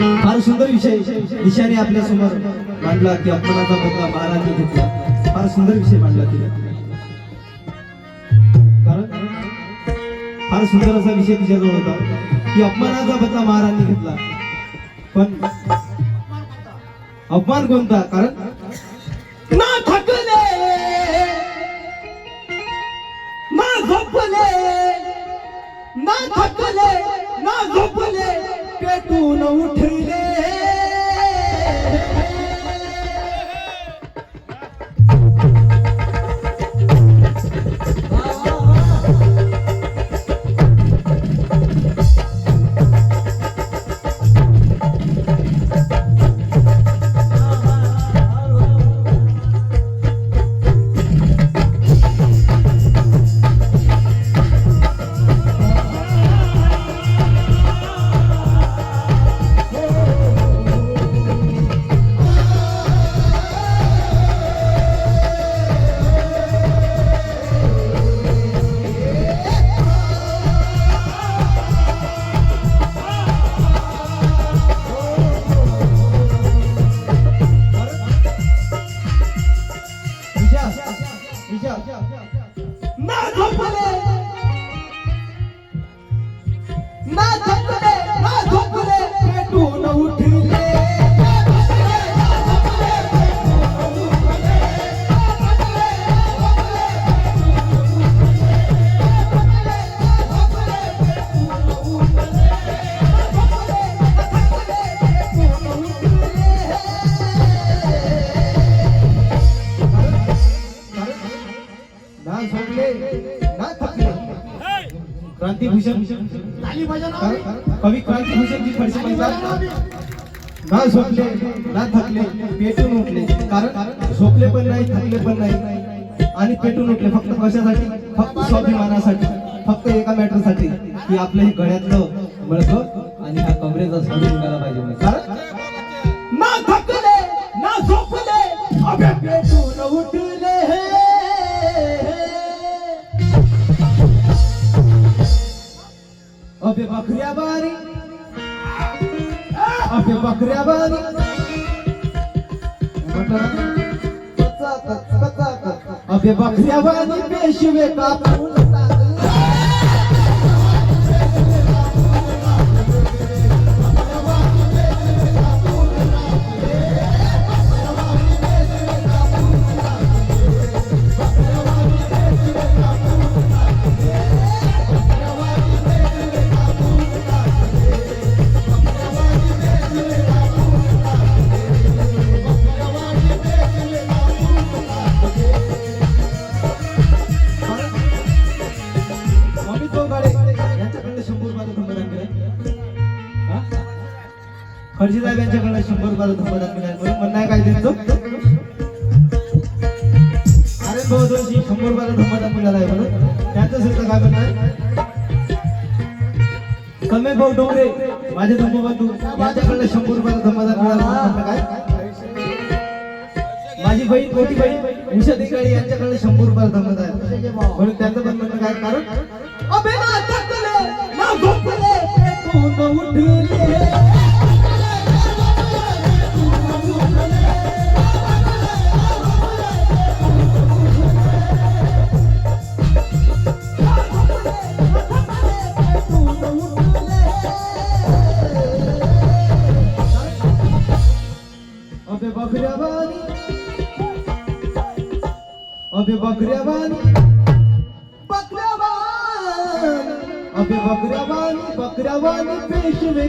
फार सुंदर विषय विषयाने आपल्यासमोर मांडला की अपमानाचा बदला महाराजांनी घेतला. फार सुंदर विषय मांडला तिला कारण फार सुंदर असा विषय तिच्याजवळ होता की अपमानाचा बदला महाराजांनी घेतला. पण अपमान कोणता? कारण ना थकले ना झोपले ना थकले ना झोपले. पेटून उठले. क्रांतिभूषण कवी क्रांतिभूषणजी खडसे म्हणतात ना झोपले ना थकले पेटून उठले कारण झोपले पण नाही थकले पण नाही आणि पेटून उठले फक्त कशासाठी फक्त स्वाभिमानासाठी फक्त एका मॅटरसाठी की आपलं हे गळ्यातलं मळकं आणि हा कमरेचा सोडून निघाला पाहिजे कारण ना थकले ना झोपले अबे पेटून उठले. बकऱ्या बारी अबे बकऱ्या बारी अबे बकऱ्या बारी पेशवे कापून खडसे साहेब यांच्याकडे शंभर रुपयाचं धमदान मिळाला म्हणून म्हणणं काय त्यांचं? अरे भाऊ दोनशे शंभर रुपयाचं धमदान मिळाला आहे म्हणून. त्यांचं सुद्धा काय म्हणणं आहे? कमे भाऊ डोंगरे. माझे धम्मबंधू यांच्याकडे शंभर रुपयाचं धमदान मिळाला काय? माझी बहीण मोठी बहीण उषा देकाळी यांच्याकडे शंभर रुपयाला धमत आहे. म्हणून त्यांचं पण म्हणणं काय? कारण उठले. बानी पेशवे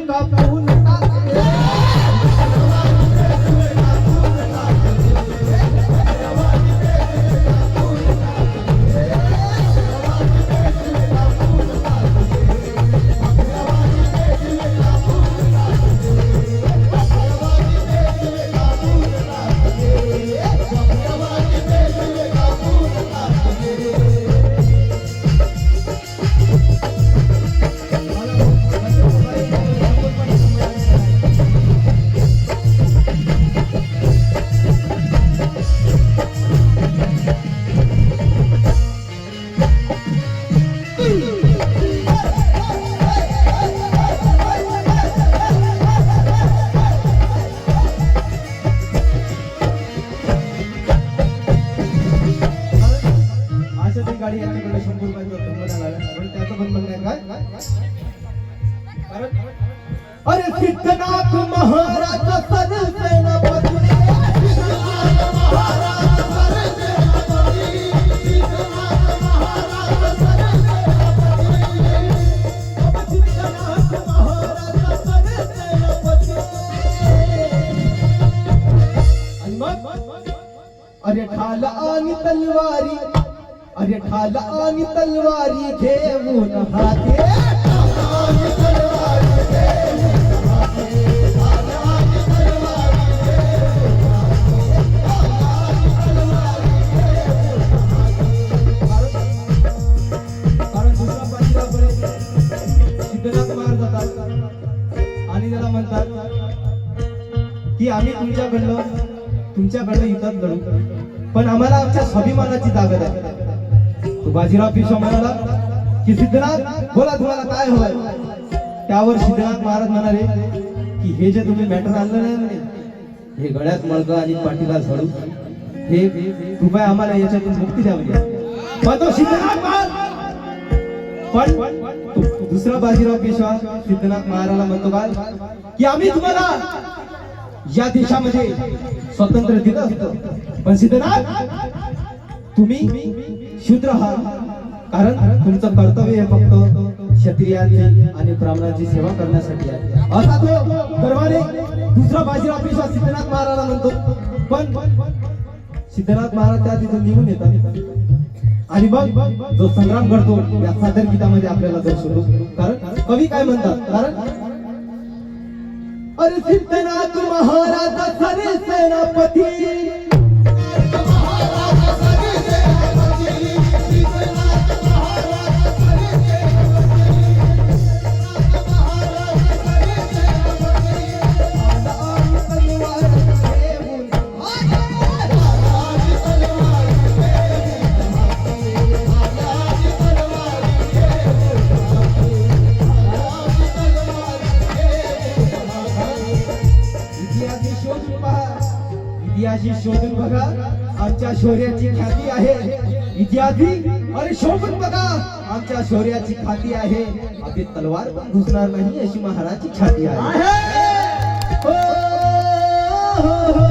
ठाल आणि तलवारी. अरे ठाल आणि तलवारी घेऊन हाते की आम्ही तुमच्याकडनं तुमच्याकडनं युद्धात लढू. पण आम्हाला आमच्या स्वाभिमानाची ताकद आहे. तो बाजीराव पेशवा म्हणाला की सिद्धनाथ बोला तुम्हाला काय हवंय? त्यावर सिद्धनाथ महाराज म्हणाले की हे जे तुम्ही मॅटर आणलं नाही म्हणे, हे गळ्यात मळकं आणि पाठीला झडू हे कृपया आम्हाला याच्यातून मुक्ती द्यावी. पण तो सिद्धनाथ महाराज पण दुसरा बाजीराव पेशवा सिद्धनाथ महाराजला म्हणतो काय की आम्ही तुम्हाला या देशामध्ये स्वातंत्र्य दिलं पण सिद्धनाथ तुम्ही शूद्र आहात. कारण तुमचं कर्तव्य हे फक्त क्षत्रियाची आणि ब्राह्मणाची सेवा करण्यासाठी आहे. असा तो गर्वाने दुसरा बाजीराव पेशवा सिद्धनाथ महाराजला म्हणतो. पण सिद्धनाथ महाराज त्या तिथून निघून येतात. आणि मग जो संग्राम घडतो या सादर गीतामध्ये आपल्याला दर्शवतो. कारण कवी काय म्हणतात? कारण अरे सिद्धनाथ महाराज सरे सेनापती इतिहासी शोधून बघा. आमच्या शौर्याची ख्याती आहे. इतिहासी अरे शोधून बघा. आमच्या शौर्याची खाती आहे. आपली तलवार पण घुसणार नाही अशी महाराजची ख्याती आहे. हो, हो, हो. हो.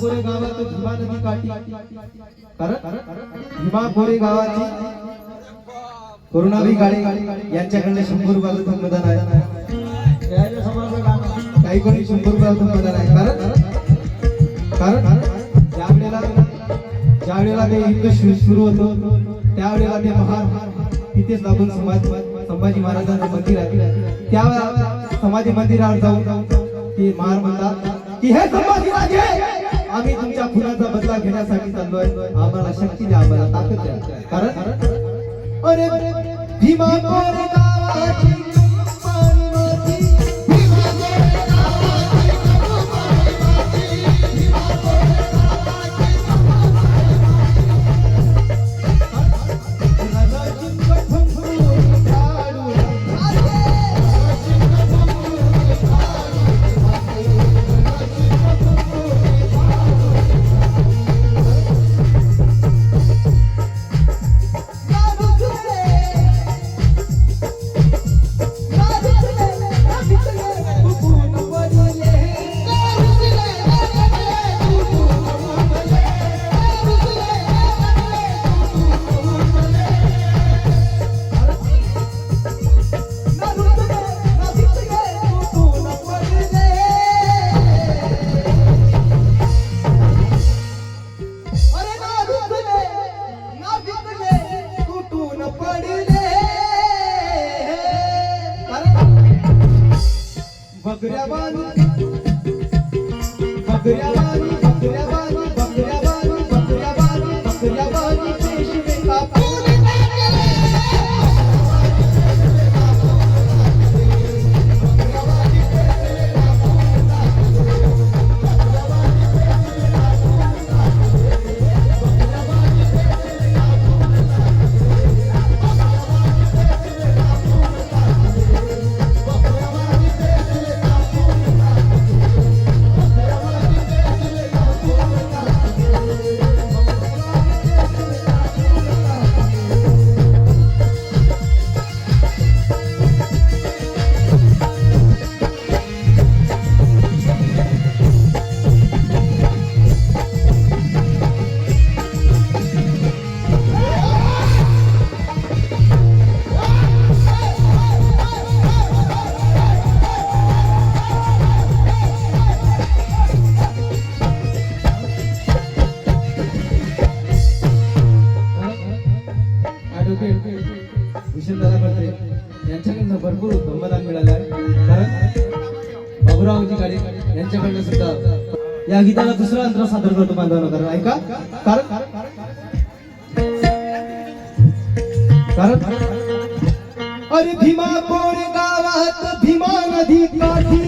गोरे गावात भीमा नदी काठी. कारण भीमा गोरे गावाची करुणाबाई गाडे यांच्याकडे शंभर रुपयाचं मतदान आहे. काही कोणी शंभर रुपयाचं मतदान आहे. कारण कारण ज्या वेळेला ज्या वेळेला ते युद्ध सुरू होतो त्यावेळेला ते महार तिथेच लागून समाज संभाजी महाराजांचं मंदिर आहे. त्या समाधी मंदिरावर जाऊन ते महार म्हणतात की हे संभाजी राजे आम्ही तुमच्या खुनाचा बदला घेण्यासाठी चाललोय. आम्हाला शक्ती द्या आम्हाला ताकद द्या. कारण अरे भीमा गोरे गावाची बकऱ्यावानी बकऱ्यावानी बकऱ्यावानी कारण बाबुरावजी गाडे यांच्याकडनं सुद्धा या गीताला दुसरा अंतर सादर करतो बांधवांना कारण ऐका कारण कारण अरे भीमा कोण गावात भीमा नदी काठी